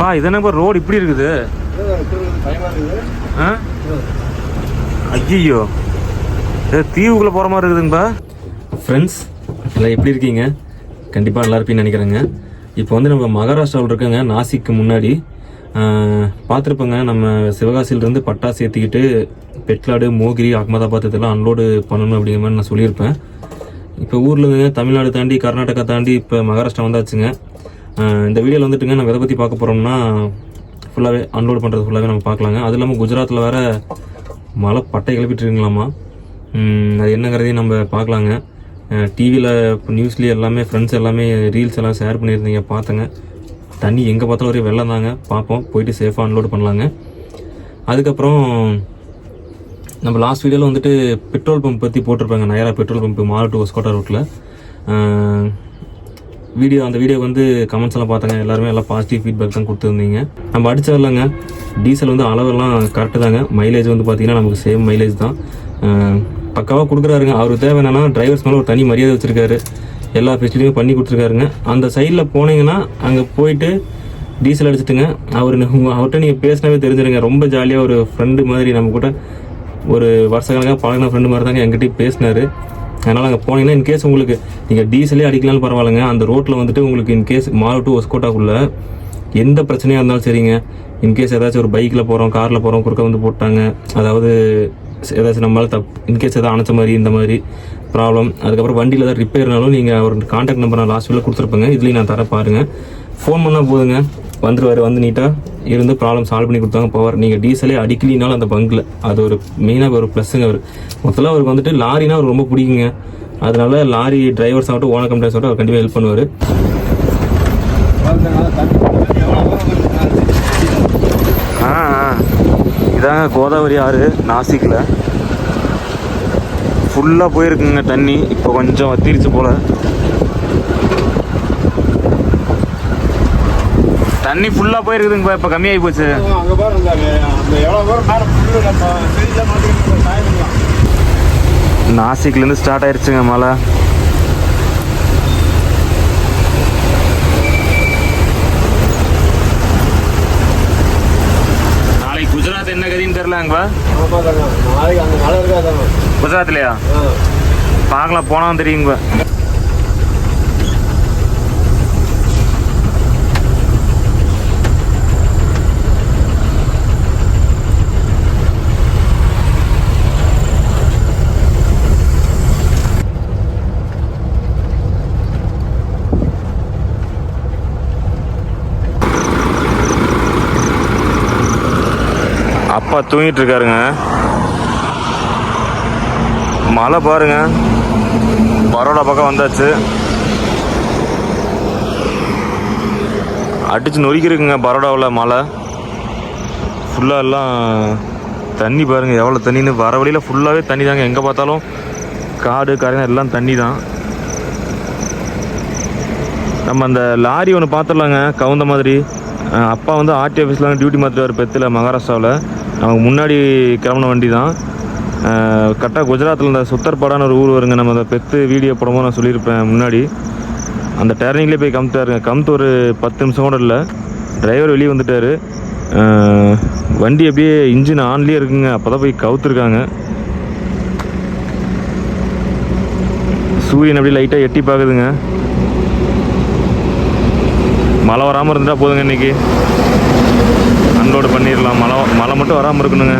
பா இது என்ன ரோடு இப்படி இருக்குது? ஆ? ஐயோ ஏதோ தீவுக்குள்ளே போகிற மாதிரி இருக்குதுங்கப்பா ஃப்ரெண்ட்ஸ் எல்லாம் எப்படி இருக்கீங்க? கண்டிப்பாக நல்லா இருப்பீங்கன்னு நினைக்கிறேங்க. இப்போ வந்து நம்ம மகாராஷ்டிராவில் இருக்கோங்க நாசிக்கு முன்னாடி. பார்த்துருப்போங்க நம்ம சிவகாசியிலேருந்து பட்டா சேர்த்துக்கிட்டு பெட்லாடு மோகிரி அகமதாபாத் இதெல்லாம் அன்லோடு பண்ணணும் அப்படிங்கிற மாதிரி நான் சொல்லியிருப்பேன். இப்போ ஊரில் இருந்துங்க தமிழ்நாடு தாண்டி கர்நாடகா தாண்டி இப்போ மகாராஷ்டிரா வந்தாச்சுங்க. இந்த வீடியோவில் வந்துட்டுங்க நம்ம எதை பற்றி பார்க்க போகிறோம்னா ஃபுல்லாகவே அன்லோட் பண்ணுறது ஃபுல்லாகவே நம்ம பார்க்கலாங்க. அது இல்லாமல் குஜராத்தில் வேற மழை பட்டை கிளப்பிட்டுருங்களாமா அது என்னங்கிறதையும் நம்ம பார்க்கலாங்க. டிவியில் நியூஸ்லேயே எல்லாமே ஃப்ரெண்ட்ஸ் எல்லாமே ரீல்ஸ் எல்லாம் ஷேர் பண்ணியிருந்தீங்க பார்த்தேங்க. தண்ணி எங்கே பார்த்தாலும் ஒரே வெள்ளம் தாங்க. பார்ப்போம் போயிட்டு சேஃபாக அன்லோடு பண்ணலாங்க. அதுக்கப்புறம் நம்ம லாஸ்ட் வீடியோவில் வந்துட்டு பெட்ரோல் பம்ப் பற்றி போட்டிருப்பாங்க. நயரா பெட்ரோல் பம்ப் மாறு ஒஸ்கோட்டா ரோட்டில் வீடியோ அந்த வீடியோ வந்து கமெண்ட்ஸ் எல்லாம் பார்த்தாங்க. எல்லாருமே எல்லாம் பாசிட்டிவ் ஃபீட்பேக் தான் கொடுத்துருந்தீங்க. நம்ம அடிச்சிடலாங்க டீசல் வந்து அளவெல்லாம் கரெக்டு தாங்க. மைலேஜ் வந்து பார்த்தீங்கன்னா நமக்கு சேம் மைலேஜ் தான். பக்காவாக கொடுக்குறாருங்க. அவருக்கு தேவை என்னன்னா டிரைவர்ஸ் மேலே ஒரு தனி மரியாதை வச்சிருக்காரு. எல்லா ஃபெசிலிட்டியும் பண்ணி கொடுத்துருக்காருங்க. அந்த சைடில் போனீங்கன்னா அங்கே போயிட்டு டீசல் அடிச்சிட்டுங்க. அவர் அவர்கிட்ட நீங்கள் பேசினாவே தெரிஞ்சிருங்க. ரொம்ப ஜாலியாக ஒரு ஃப்ரெண்டு மாதிரி நம்ம கூட ஒரு வருஷக்கணக்காக பழகின ஃப்ரெண்டு மாதிரி தாங்க என்கிட்டயும் பேசினார். அதனால் அங்கே போனீங்கன்னா இன்கேஸ் உங்களுக்கு நீங்கள் டீசலே அடிக்கலாம்னு பரவாயில்லைங்க. அந்த ரோட்டில் வந்துட்டு உங்களுக்கு இன்கேஸ் மால் டு ஒஸ்கோட்டாக்குள்ளே எந்த பிரச்சனையாக இருந்தாலும் சரிங்க. இன்கேஸ் ஏதாச்சும் ஒரு பைக்கில் போகிறோம் காரில் போகிறோம் குறுக்க வந்து போட்டாங்க. அதாவது ஏதாச்சும் நம்மளால் தப் இன்கேஸ் எதாவது அணைச்ச மாதிரி இந்த மாதிரி ப்ராப்ளம் அதுக்கப்புறம் வண்டியில் ஏதாவது ரிப்பேர்னாலும் நீங்கள் ஒரு கான்டாக்ட் நம்பர் நான் லாஸ்ட் வீடியோ கொடுத்துருப்பேங்க. இதுலேயும் நான் தர பாருங்கள் ஃபோன் பண்ணால் போதுங்க. வந்துருவார் வந்து நீட்டாக இருந்து ப்ராப்ளம் சால்வ் பண்ணி கொடுத்தாங்க போவார். நீங்கள் டீசலே அடிக்கலினாலும் அந்த பங்கில் அது ஒரு மெயினாக ஒரு ப்ளஸ்ஸுங்க அவர். மொத்தத்தில் அவருக்கு வந்துட்டு லாரினா அவர் ரொம்ப பிடிக்குங்க. அதனால லாரி டிரைவர்ஸ் ஆகட்டும் ஓனர் கம்பெனிஸ் ஆகட்டும் அவர் கண்டிப்பாக ஹெல்ப் பண்ணுவார். ஆ இதாங்க கோதாவரி ஆறு நாசிக்கில் ஃபுல்லாக போயிருக்குங்க தண்ணி. இப்போ கொஞ்சம் வத்திருச்சு போல. தண்ணி ஃபுல்லாக போயிருக்குதுங்க இப்போ கம்மியாகி போச்சு. அங்க பாருங்க அந்த எவ்வளவு பேர் மேல நம்ம நாசிக்லேருந்து ஸ்டார்ட் ஆயிருச்சுங்க மழை. நாளைக்கு குஜராத் என்ன கதின்னு தெரிலங்கப்பா குஜராத்லையா? பார்க்கலாம் போனால் தெரியுங்க. அப்பா தூங்கிட்டு இருக்காருங்க மழை பாருங்க. பரோடா பக்கம் வந்தாச்சு. அடிச்சு நொறுக்கிருக்குங்க பரோடாவில் மழை. ஃபுல்லாக எல்லாம் தண்ணி பாருங்க எவ்வளோ தண்ணின்னு. வர வழியில் ஃபுல்லாகவே தண்ணி தாங்க எங்கே பார்த்தாலும் காடு கரையா எல்லாம் தண்ணி தான் நம்ம அந்த லாரி ஒன்று பார்த்துடலாங்க கவுந்த மாதிரி. அப்பா வந்து ஆர்டி ஆஃபீஸில் டியூட்டி மாற்றிட்டு வர பெத்தில் மகாராஷ்டிராவில். நமக்கு முன்னாடி கிளம்புன வண்டி தான் கரெக்டாக குஜராத்தில் இந்த சுத்தர்பாடான்னு ஒரு ஊர் வருங்க. நம்ம அதை பெத்து வீடியோ படமோ நான் சொல்லியிருப்பேன் முன்னாடி. அந்த டேர்னிங்லேயே போய் கமுத்தாருங்க கமுத்து ஒரு பத்து நிமிஷம் கூட இல்லை. டிரைவர் வெளியே வந்துட்டார். வண்டி அப்படியே இன்ஜின் ஆன்லேயே இருக்குங்க. அப்போ தான் போய் கவுத்துருக்காங்க. சூரியன் அப்படியே லைட்டாக எட்டி பார்க்குதுங்க மழை வராமல் இருந்துட்டா போதுங்க இன்னைக்கு. அன்லோடு பண்ணிடலாம். மழை மழை மட்டும் வராமல் இருக்கணுங்க.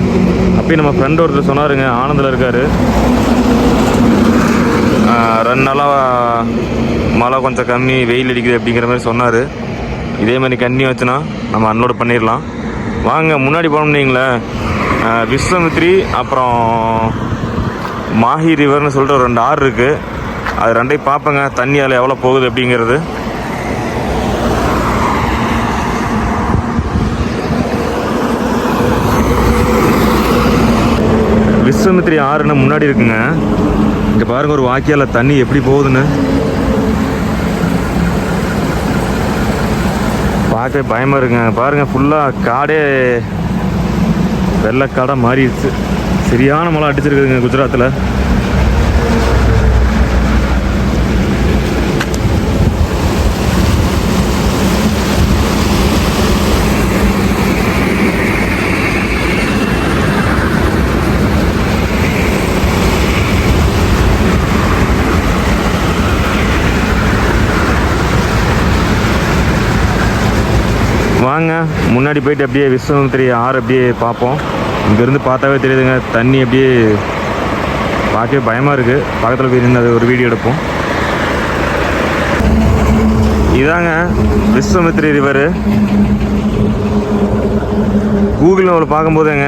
அப்பயும் நம்ம ஃப்ரெண்ட் ஒருத்தர் சொன்னாருங்க ஆனந்தில் இருக்கார். ரெண்டு நாளாக மழை கொஞ்சம் கம்மி வெயில் அடிக்குது அப்படிங்கிற மாதிரி சொன்னார். இதே மாதிரி கண்ணி வச்சுனா நம்ம அன்லோடு பண்ணிடலாம். வாங்க முன்னாடி போனோம்னீங்களே விஸ்வமித்ரி அப்புறம் மாஹி ரிவர்னு சொல்லிட்டு ஒரு ரெண்டு ஆறு இருக்குது அது ரெண்டையும் பார்ப்பேங்க தண்ணி அதில் எவ்வளோ போகுது அப்படிங்கிறது. விஸ்வமித்ரி ஆறுன்னு முன்னாடி இருக்குங்க. இங்க பாருங்க ஒரு வாக்கியால தண்ணி எப்படி போகுதுன்னு. பார்க்கவே பயமா இருக்குங்க. பாருங்க ஃபுல்லா காடே வெள்ளக்காடா மாறிடுச்சு. சரியான மழை அடிச்சிருக்குதுங்க குஜராத்தில் வாங்க. முன்னாடி போயிட்டு அப்படியே விஸ்வமித்திரி ஆறு அப்படியே பார்ப்போம். இங்கேருந்து பார்த்தாவே தெரியுதுங்க. தண்ணி அப்படியே பார்க்கவே பயமாக இருக்குது பக்கத்தில் போய் நின்று அது ஒரு வீடியோ எடுப்போம். இதாங்க விஸ்வமித்ரி ரிவர். கூகுளில் ஒரு பார்க்கும்போதுங்க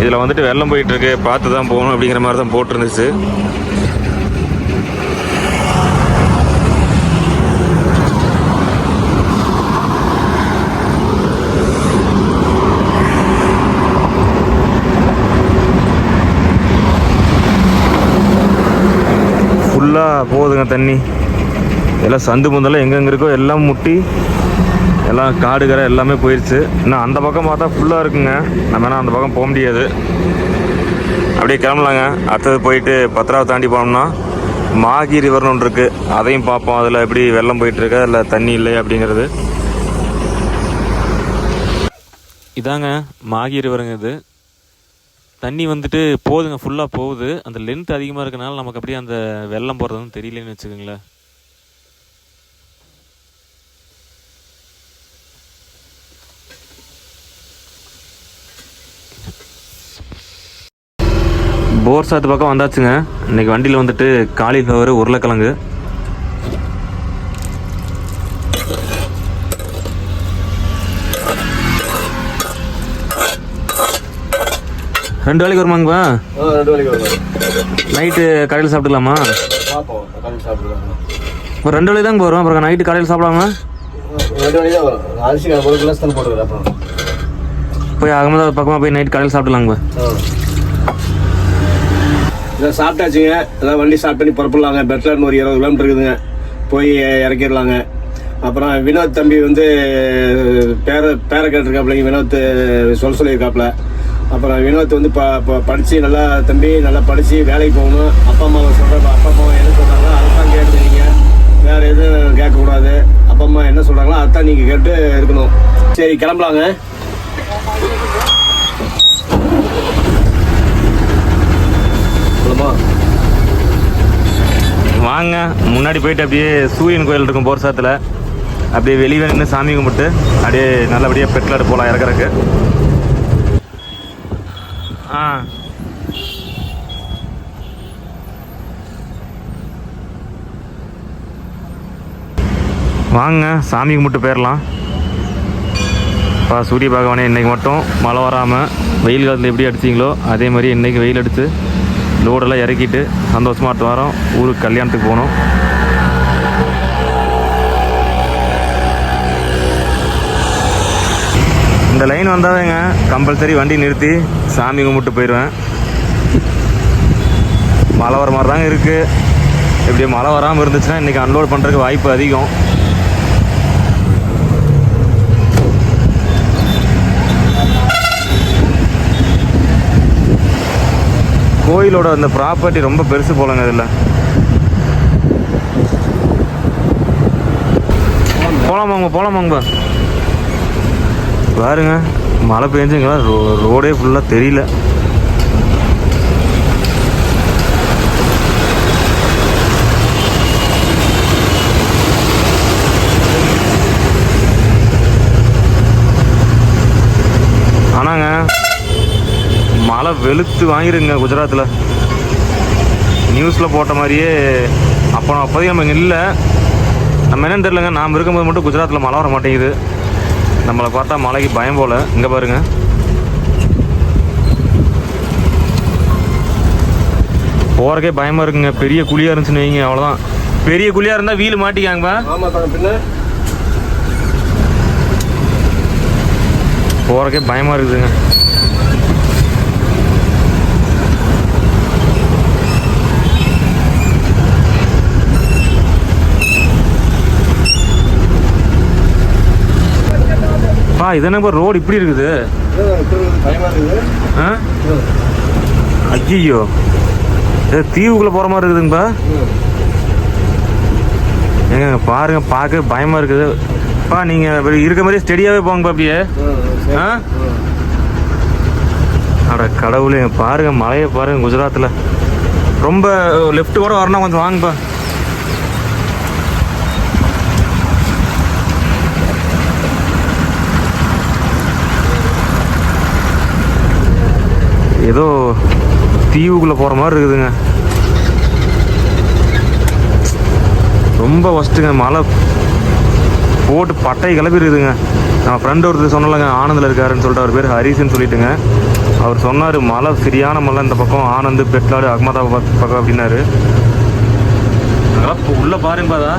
இதில் வந்துட்டு வெள்ளம் போயிட்டுருக்கு பார்த்து தான் போகணும் அப்படிங்கிற மாதிரி தான் போட்டிருந்துச்சு ஃபுல்லாக போகுதுங்க தண்ணி. எல்லாம் சந்து முந்தெல்லாம் எங்கெங்கே இருக்கோ எல்லாம் முட்டி எல்லாம் காடு கரை எல்லாமே போயிடுச்சு இன்னும் அந்த பக்கம் பார்த்தா ஃபுல்லாக இருக்குங்க. நம்ம வேணால் அந்த பக்கம் போக முடியாது. அப்படியே கிளம்பலாங்க. அடுத்தது போயிட்டு பத்திராவை தாண்டி போனோம்னா மாகி ரிவர்னு ஒன்று இருக்குது அதையும் பார்ப்போம். அதில் எப்படி வெள்ளம் போயிட்டுருக்கு அதில் தண்ணி இல்லை அப்படிங்கிறது. இதாங்க மாகி ரிவருங்க இது. தண்ணி வந்துட்டு போகுதுங்க ஃபுல்லாக போகுது. அந்த லென்த் அதிகமாக இருக்கனால நமக்கு அப்படியே அந்த வெள்ளம் போகிறதுன்னு தெரியலன்னு வச்சுக்கோங்களேன். போர் சாத்து பக்கம் வந்தாச்சுங்க. இன்னைக்கு வண்டியில் வந்துட்டு காலிஃப்ளவர் உருளைக்கிழங்கு. ரெண்டு வேலைக்கு வருமாங்கப்பா ரெண்டு மணிக்கு வருவாங்க நைட்டு கடையில் சாப்பிட்டுக்கலாமா? ஒரு ரெண்டு வேலை தாங்க வரும் அப்புறம் நைட்டு கடையில் சாப்பிடாம ரெண்டு மணி தான் வரும். அரிசி ஒரு கிளாஸ் தான் போட்டுக்கிறேன் அப்புறம். போய் அகமதாபாத் பக்கமாக போய் நைட் கடையில் சாப்பிடலாங்கப்பா இதை சாப்பிட்டாச்சுங்க. எல்லாம் வண்டி ஸ்டார்ட் பண்ணி புறப்படலாங்க. பெட்லர்னு ஒரு இருபது கிலோமீட்டர் இருக்குதுங்க. போய் இறக்கிடலாங்க. அப்புறம் வினோத் தம்பி வந்து பேர பேரை கேட்டிருக்காப்புல வினோத் சொல்ல சொல்லியிருக்காப்புல. அப்புறம் வினோத் வந்து ப ப- நல்லா தம்பி நல்லா படித்து வேலைக்கு போகணும். அப்பா அம்மாவை சொல்கிற அப்பா அம்மா என்ன சொல்கிறாங்களோ அதை தான் கேட்டு நீங்கள் எதுவும் கேட்கக்கூடாது. அப்பா அம்மா என்ன சொல்கிறாங்களோ அதான் நீங்கள் கேட்டு இருக்கணும். சரி கிளம்பலாங்க. சொல்லுமா? வாங்க. முன்னாடி போயிட்டு அப்படியே சூரியன் கோயில் இருக்கும் போர்சாத்தில். அப்படியே வெளியே நின்று சாமி கும்பிட்டு அப்படியே நல்லபடியாக பெட்லாடு போகலாம் இறக்குறக்கு ஆ. வாங்க சாமி கும்பிட்டு போயிடலாம் பா சூரிய பகவானே இன்னைக்கு மட்டும் மழை வராமல் வெயில் காலத்தில் எப்படி அடிச்சிங்களோ அதே மாதிரி இன்றைக்கி வெயில் அடித்து லோடெல்லாம் இறக்கிட்டு சந்தோஷமாக அடுத்த வாரம் ஊருக்கு கல்யாணத்துக்கு போகணும். இந்த லைன் வந்தாவேங்க கம்பல்சரி வண்டி நிறுத்தி சாமி கும்பிட்டு போயிடுவேன் மழை வர மாதிரி தாங்க இருக்குது இப்படி மழை வராமல் இருந்துச்சுன்னா இன்றைக்கி அன்லோட் பண்ணுறதுக்கு வாய்ப்பு அதிகம். கோயிலோட அந்த ப்ராப்பர்ட்டி ரொம்ப பெருசு போலங்க இதில். போலாமாங்க போலாமாங்க பாருங்க. மழை பெஞ்சுங்களா? ரோ ரோடே ஃபுல்லாக தெரியல. ஆனாங்க மழை வெளுத்து வாங்கிருங்க குஜராத்தில் நியூஸில் போட்ட மாதிரியே அப்போ அப்போதையும் நம்ம இல்லை. நம்ம என்னன்னு தெரிலங்க நாம் இருக்கும்போது மட்டும் குஜராத்தில் மழை வர மாட்டேங்குது. நம்மளை பார்த்தா மழைக்கு பயம் போல. இங்கே பாருங்க. போகிறக்கே பயமாக இருக்குங்க. பெரிய குழியாக இருந்துச்சுன்னு வைங்க அவ்வளோதான் பெரிய குழியாக இருந்தால் வீல் மாட்டிக்காங்கப்பா. போகிறக்கே பயமாக இருக்குதுங்க. இது என்ன ரோடு இப்படி இருக்குது. ஆ? ஐயோ இது தீவுக்குள்ளே போகிற மாதிரி இருக்குதுங்கப்பா ஏங்க பாருங்க பார்க்க பயமாக இருக்குது. பா நீங்கள் இருக்க மாதிரி ஸ்டெடியாகவே போங்கப்பா அப்படியே. ஆ? அட கடவுளே பாருங்க மலையை பாருங்க குஜராத்தில் ரொம்ப லெஃப்ட் கூட வரணும் கொஞ்சம் வாங்கப்பா ஏதோ தீவுக்குள்ளே போகிற மாதிரி இருக்குதுங்க. ரொம்ப ஒஸ்ட்டுங்க மழை போட்டு பட்டை கிளப்பிடுதுங்க நம்ம ஃப்ரெண்ட் ஒருத்தர் சொன்னலங்க ஆனந்தில் இருக்காருன்னு சொல்லிட்டு அவர் பேர் ஹரிஸ்ன்னு சொல்லிட்டுங்க. அவர் சொன்னார் மழை சரியான மழை இந்த பக்கம் ஆனந்த் பெட்லாடு அகமதாபாத் பக்கம் அப்படின்னாரு. அதெல்லாம் இப்போ உள்ளே பாருங்க பாதா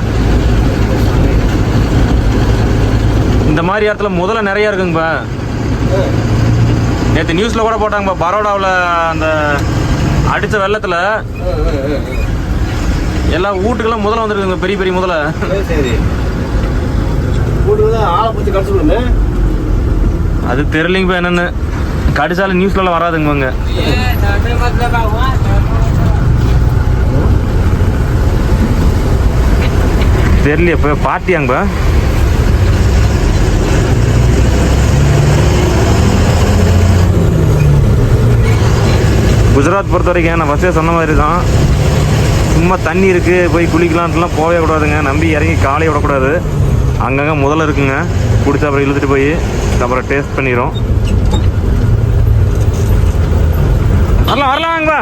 இந்த மாதிரி இடத்துல முதல்ல நிறையா இருக்குங்கப்பா நேற்று நியூஸில் கூட போட்டாங்கப்பா பரோடாவில் அந்த அடித்த வெள்ளத்தில் எல்லா வீட்டுக்கெல்லாம் முதல்ல வந்துருக்குங்க பெரிய பெரிய முதல்ல அது தெரியலிங்கப்பா என்னென்னு. கடிச்சாலும் நியூஸ்லலாம் வராதுங்க தெரியலையே இப்போ பார்ட்டியாங்கப்பா குஜராத் பொறுத்த வரைக்கும் நான் ஃபஸ்ட்டே சொன்ன மாதிரி தான் சும்மா தண்ணி இருக்குது போய் குளிக்கலான்ட்டுலாம் போகவே கூடாதுங்க. நம்பி இறங்கி காலையை விடக்கூடாது. அங்கங்கே முதல்ல இருக்குங்க. பிடிச்ச அப்புறம் இழுத்துட்டு போய் அப்புறம் டேஸ்ட் பண்ணிடும் வரலாம் வரலாம் வாங்கப்பா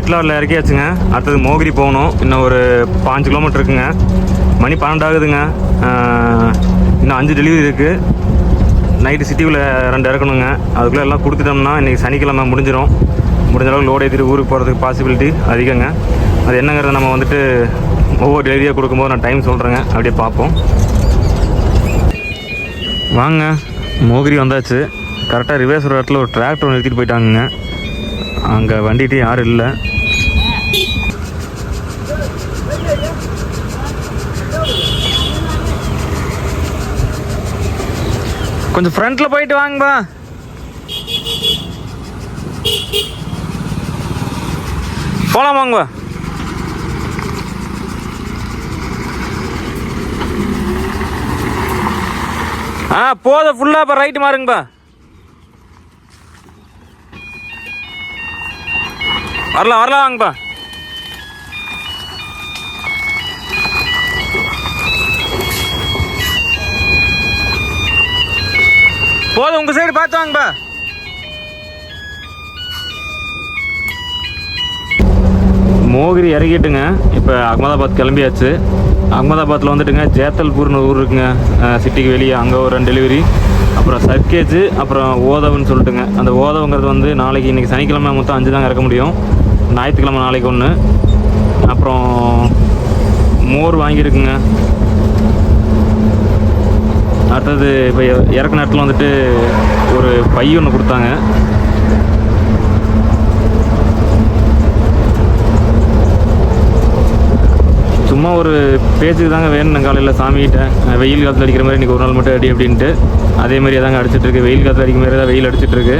பெட்லாரில் இறக்கியாச்சுங்க. அடுத்தது மோகிரி போகணும். இன்னும் ஒரு பாஞ்சு கிலோமீட்டர் இருக்குங்க. மணி பன்னெண்டு ஆகுதுங்க இன்னும் அஞ்சு டெலிவரி இருக்குது நைட்டு சிட்டிக்குள்ளே ரெண்டு இறக்கணுங்க. அதுக்குள்ளே எல்லாம் கொடுத்துட்டோம்னா இன்றைக்கி சனிக்கிழமை முடிஞ்சிடும் முடிஞ்ச அளவுக்கு லோடு ஏற்றிட்டு ஊருக்கு போகிறதுக்கு பாசிபிலிட்டி அதிகங்க. அது என்னங்கிறத நம்ம வந்துட்டு ஒவ்வொரு டெலிவரியாக கொடுக்கும்போது நான் டைம் சொல்கிறேங்க அப்படியே பார்ப்போம். வாங்க. மோகிரி வந்தாச்சு. கரெக்டாக ரிவேஸ் ஒரு இடத்துல ஒரு டிராக்டர் நிறுத்திட்டு போயிட்டாங்கங்க. அங்கே வண்டிகிட்டே யாரும் இல்லை. கொஞ்சம் ஃப்ரண்ட்ல போயிட்டு வாங்கப்பா. போலாம் வாங்கப்பா ஆ போத ஃபுல்லாக இப்போ ரைட்டு மாறுங்கப்பா. வரலாம் வரலாம் வாங்கப்பா. போதும் உங்க சைடு பார்த்து வாங்கப்பா மோகிரி இறக்கிட்டுங்க இப்போ அகமதாபாத் கிளம்பியாச்சு. அகமதாபாத்தில் வந்துட்டுங்க ஜேத்தல்பூர்னு ஊர் இருக்குங்க. சிட்டிக்கு வெளியே அங்கே ஒரு ரெண்டு டெலிவரி அப்புறம் சர்க்கேஜ் அப்புறம் ஓதவுன்னு சொல்லிட்டுங்க. அந்த ஓதவுங்கிறது வந்து நாளைக்கு இன்றைக்கி சனிக்கிழமை மொத்தம் அஞ்சு தாங்க இறக்க முடியும். ஞாயிற்றுக்கிழமை நாளைக்கு ஒன்று அப்புறம் மோர் வாங்கியிருக்குங்க. அடுத்தது இப்போ இறக்குன நேரத்தில் வந்துட்டு ஒரு பை ஒன்று கொடுத்தாங்க. சும்மா ஒரு பேச்சுக்கு தாங்க வேணும் காலையில் சாமிக்கிட்ட வெயில் காலத்தில் அடிக்கிற மாதிரி இன்றைக்கி ஒரு நாள் மட்டும் அடி அப்படின்ட்டு. அதே மாதிரி தாங்க அடிச்சிட்ருக்கு வெயில் காலத்தில் அடிக்கிற மாதிரி தான் வெயில் அடிச்சிட்ருக்கு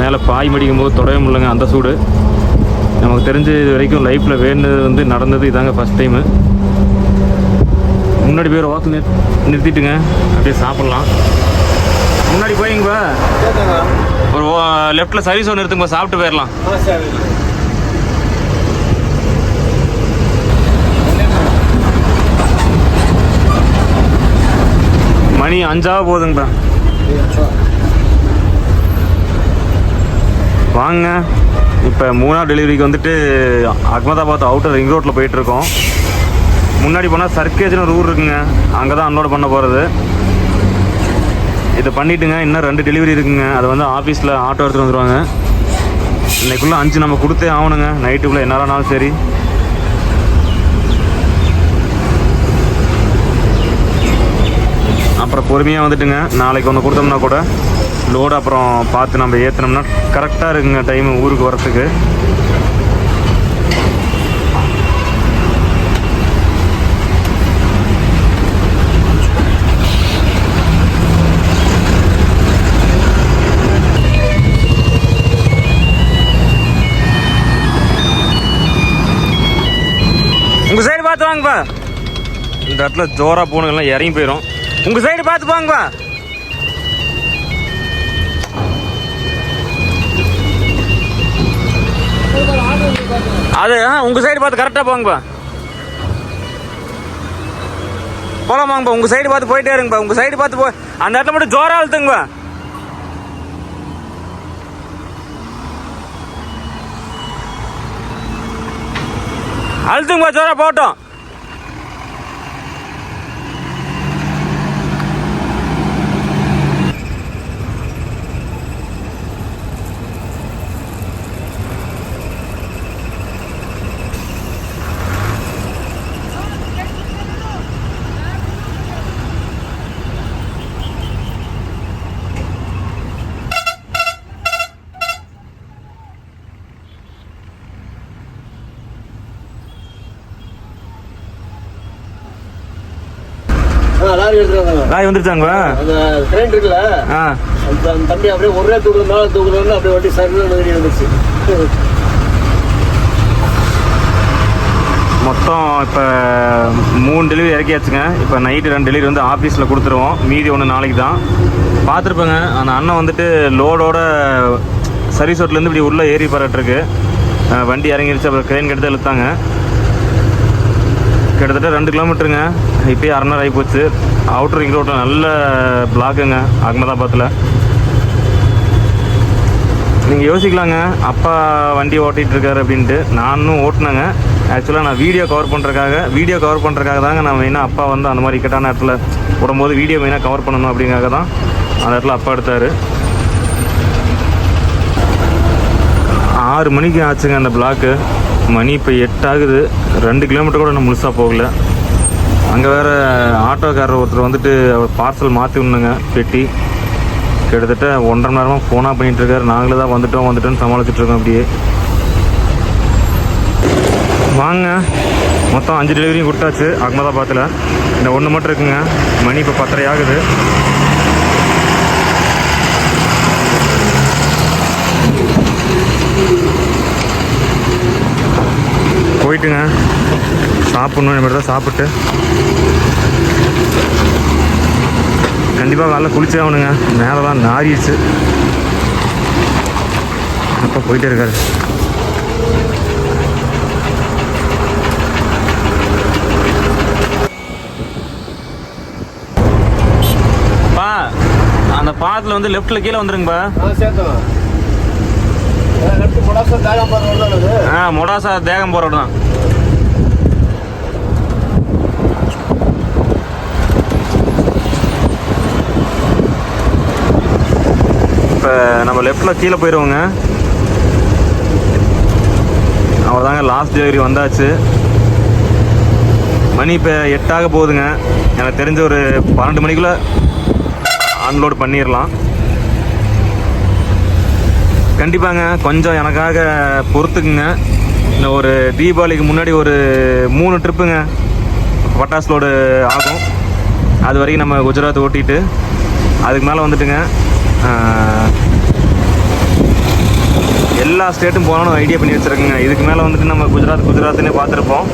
மேலே பாய் மடிக்கும் போது தொடவே முடியலங்க அந்த சூடு. நமக்கு தெரிஞ்ச இது வரைக்கும் லைஃப்பில் வேணுனது வந்து நடந்தது இதாங்க ஃபஸ்ட் டைமு முன்னாடி போய் ஒரு வாசல் நிறு நிறுத்திட்டுங்க. அப்படியே சாப்பிட்லாம். முன்னாடி போயிங்கப்பா ஒரு லெஃப்ட்டில் சர்வீஸ் ஒன்று நிறுத்துங்கப்பா சாப்பிட்டு போயிடலாம் மணி அஞ்சாக போதுங்கப்பா வாங்க. இப்போ மூணாவது டெலிவரிக்கு வந்துட்டு அகமதாபாத் அவுட்டர் ரிங் ரோட்டில் போயிட்டுருக்கோம் முன்னாடி போனால் சர்க்கேஜ்னு ஒரு ஊர் இருக்குங்க. அங்கே தான் அன்லோட் பண்ண போகிறது இதை பண்ணிட்டுங்க. இன்னும் ரெண்டு டெலிவரி இருக்குங்க. அதை வந்து ஆஃபீஸில் ஆட்டோ எடுத்துகிட்டு வந்துடுவாங்க இன்னைக்குள்ளே அஞ்சு நம்ம கொடுத்தே ஆகணுங்க. நைட்டுக்குள்ளே என்னனாலும் சரி. அப்புறம் பொறுமையாக வந்துட்டுங்க. நாளைக்கு ஒன்று கொடுத்தோம்னா கூட லோடு அப்புறம் பார்த்து நம்ம ஏற்றினோம்னா கரெக்டாக இருக்குங்க டைம் ஊருக்கு வரத்துக்கு இடத்துல ஜோராக பூனைகள்லாம் இறங்கி போயிடும் உங்கள் சைடு பார்த்து வாங்கப்பா அது ஆ உங்கள் சைடு பார்த்து கரெக்டாக போங்கப்பா போகலாமாங்கப்பா உங்கள் சைடு பார்த்து போயிட்டே இருங்கப்பா உங்கள் சைடு பார்த்து போ. அந்த இடத்துல மட்டும் ஜோராக அழுத்துங்கப்பா அழுத்துங்கப்பா ஜோராக போகட்டும் ஆ, லாரி வந்துருச்சாங்களா? அந்த ட்ரெயின் இருக்குல்ல? தம்பி அப்படியே ஒரே தூக்குறது மேலே தூக்குறதுன்னு அப்படியே வண்டி சரியில் வெளியே வந்துச்சு மொத்தம் இப்போ மூணு டெலிவரி இறக்கியாச்சுங்க. இப்போ நைட்டு ரெண்டு டெலிவரி வந்து ஆஃபீஸில் கொடுத்துருவோம். மீதி ஒன்று நாளைக்கு தான். பார்த்துருப்பேங்க. அந்த அண்ணன் வந்துட்டு லோடோட சர்வீஸ் ரோட்லேருந்து இப்படி உள்ளே ஏறி பரட்டுருக்கு வண்டி இறங்கிருச்சு. அப்புறம் க்ரெயின் கெடுத்து இழுத்தாங்க. கிட்டத்தட்ட ரெண்டு கிலோமீட்டருங்க இப்போயே அரை நேரம் ஆகி போச்சு அவுட்டர் ரிங் ரோட்டில் நல்ல பிளாக்குங்க அகமதாபாத்தில் நீங்கள் யோசிக்கலாங்க. அப்பா வண்டி ஓட்டிகிட்டு இருக்காரு அப்படின்ட்டு நானும் ஓட்டினேங்க. ஆக்சுவலாக நான் வீடியோ கவர் பண்ணுறக்காக வீடியோ கவர் பண்ணுறதுக்காக தாங்க நான் மெயினாக அப்பா வந்து அந்த மாதிரி இக்கட்டான இடத்துல விடும்போது வீடியோ மெயினாக கவர் பண்ணணும் அப்படிங்காக தான் அந்த இடத்துல அப்பா எடுத்தார். ஆறு மணிக்கு ஆச்சுங்க அந்த பிளாக்கு மணி இப்போ எட்டாகுது. ரெண்டு கிலோமீட்டர் கூட நான் முழுசாக போகல. அங்கே வேற ஆட்டோக்காரர் ஒருத்தர் வந்துட்டு அவர் பார்சல் மாற்றி விடணுங்க பெட்டி. கிட்டத்தட்ட ஒன்றரை மணி நேரமாக ஃபோனாக பண்ணிட்டு இருக்காரு நாங்களே தான் வந்துட்டோம் வந்துட்டோம்னு சமாளிச்சுட்டு இருக்கோம் அப்படியே. வாங்க. மொத்தம் அஞ்சு டெலிவரியும் கொடுத்தாச்சு அகமதாபாத்தில். இந்த ஒன்று மட்டும் இருக்குங்க. மணி இப்போ பத்தரை ஆகுது போயிட்டுங்க. சாப்பிட்ணும் இந்த மாதிரி தான் சாப்பிட்டு. கண்டிப்பாக காலைல குளிச்சே ஆகணுங்க. மேலெல்லாம் நாரிடுச்சு அப்பா போயிட்டே இருக்காரு. பா அந்த பாலத்தில் வந்து லெஃப்ட்டில் கீழே வந்துருங்கப்பா ஆ சேர்த்தோம் அடுத்து முடாசம் தாராம்பாறை ரோடு தான் அது ஆ மொடாசா தேகம் போகிற தான். இப்போ நம்ம லெஃப்டில் கீழே போயிடுவோங்க அவ்வளோதாங்க லாஸ்ட் டெலிவரி வந்தாச்சு. மணி இப்போ எட்டாக போகுதுங்க. எனக்கு தெரிஞ்ச ஒரு பன்னெண்டு மணிக்குள்ளே அன்லோடு பண்ணிடலாம் கண்டிப்பாங்க. கொஞ்சம் எனக்காக பொறுத்துக்குங்க. இந்த ஒரு தீபாவளிக்கு முன்னாடி ஒரு மூணு ட்ரிப்புங்க. பட்டாசு லோடு ஆகும். அது வரைக்கும் நம்ம குஜராத் ஓட்டிட்டு அதுக்கு மேலே வந்துட்டுங்க. எல்லா ஸ்டேட்டும் போகணும்னு ஐடியா பண்ணி வச்சுருக்கேங்க. இதுக்கு மேலே வந்துட்டு நம்ம குஜராத் குஜராத்னே பார்த்துருப்போம்.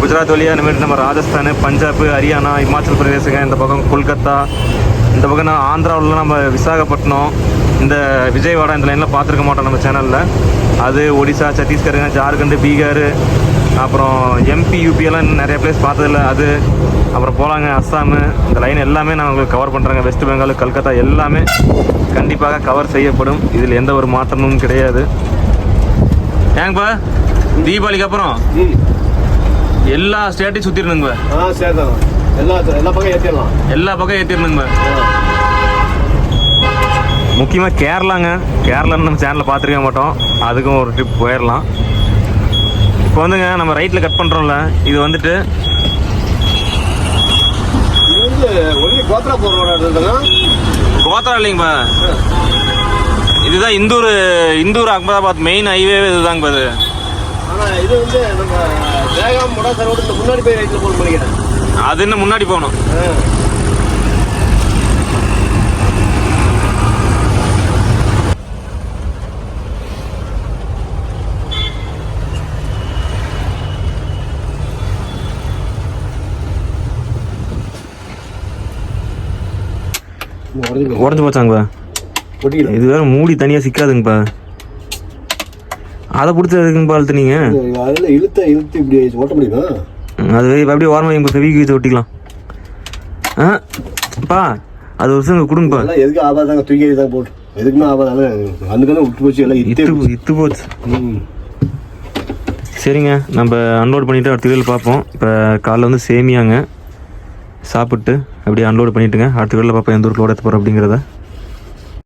குஜராத் வழியாக இந்த நம்ம ராஜஸ்தான் பஞ்சாப் ஹரியானா இமாச்சல் பிரதேசங்க. இந்த பக்கம் கொல்கத்தா இந்த பக்கம் நான் ஆந்திராவில் நம்ம விசாகப்பட்டினம் இந்த விஜயவாடா இந்த லைனில் பார்த்துருக்க மாட்டோம் நம்ம சேனலில் அது ஒடிசா சத்தீஸ்கருங்க ஜார்க்கண்ட் பீகார் அப்புறம் எம்பி யூபி எல்லாம் இன்னும் நிறைய பிளேஸ் பார்த்ததில்ல. அது அப்புறம் போகலாங்க அஸ்ஸாமு. இந்த லைன் எல்லாமே நான் உங்களுக்கு கவர் பண்ணுறேங்க வெஸ்ட் பெங்கால் கல்கத்தா எல்லாமே கண்டிப்பாக கவர் செய்யப்படும். இதில் எந்த ஒரு மாற்றமும் கிடையாது. ஏங்கப்பா தீபாவளிக்கு அப்புறம் எல்லா ஸ்டேட்டையும் சுற்றிடணுங்க ஆ சேர்த்தோம் எல்லா எல்லா பக்கம் ஏற்றிடலாம் எல்லா பக்கம் ஏற்றிடணுங்க முக்கியமாக கேரளாங்க. கேரளான்னு நம்ம சேனலில் பார்த்துருக்க மாட்டோம். அதுக்கும் ஒரு ட்ரிப் போயிடலாம். இப்போ வந்துங்க நம்ம ரைட்டில் கட் பண்ணுறோம்ல இது வந்துட்டு இது கோத்ரா கோத்தரா இல்லைங்கப்பா. இதுதான் இந்தூர் இந்தூர் அகமதாபாத் மெயின் ஹைவே இதுதாங்க ஆனால் இது. வந்து நம்ம இந்த முன்னாடி போய் ரைட்டில் போகணும் நினைக்கிறேன். அது இன்னும் முன்னாடி போகணும். உடஞ்சி போச்சாங்கப்பா. இது வேற மூடி தனியாக சிக்காதுங்கப்பா. அதை பிடிச்சி எதுக்குங்கப்பா அழுத்துனீங்க? அதில் இழுத்த இழுத்து இப்படி ஓட்ட முடியுமா? அது அப்படியே ஓரமாக எங்கள் ஃபெவிக்கு வச்சு ஒட்டிக்கலாம். ஆ பா அது ஒரு வருஷம் கொடுங்கப்பா எதுக்கு ஆபாதாங்க தூக்கி தான் போட்டு? எதுக்குமே ஆபாதாங்க அதுக்கு விட்டு போச்சு எல்லாம் இத்தே இத்து போச்சு. ம். சரிங்க நம்ம அன்லோட் பண்ணிவிட்டு அடுத்த வீடியோவில் பார்ப்போம். இப்போ காலைல வந்து சேமியாங்க. சாப்பிட்டு அப்படியே அன்லோட் பண்ணிட்டுங்க. அடுத்த வீடியோவில் பார்ப்போம் எந்த ஊருக்கு லோட் எடுத்து போகிறோம் அப்படிங்கிறத.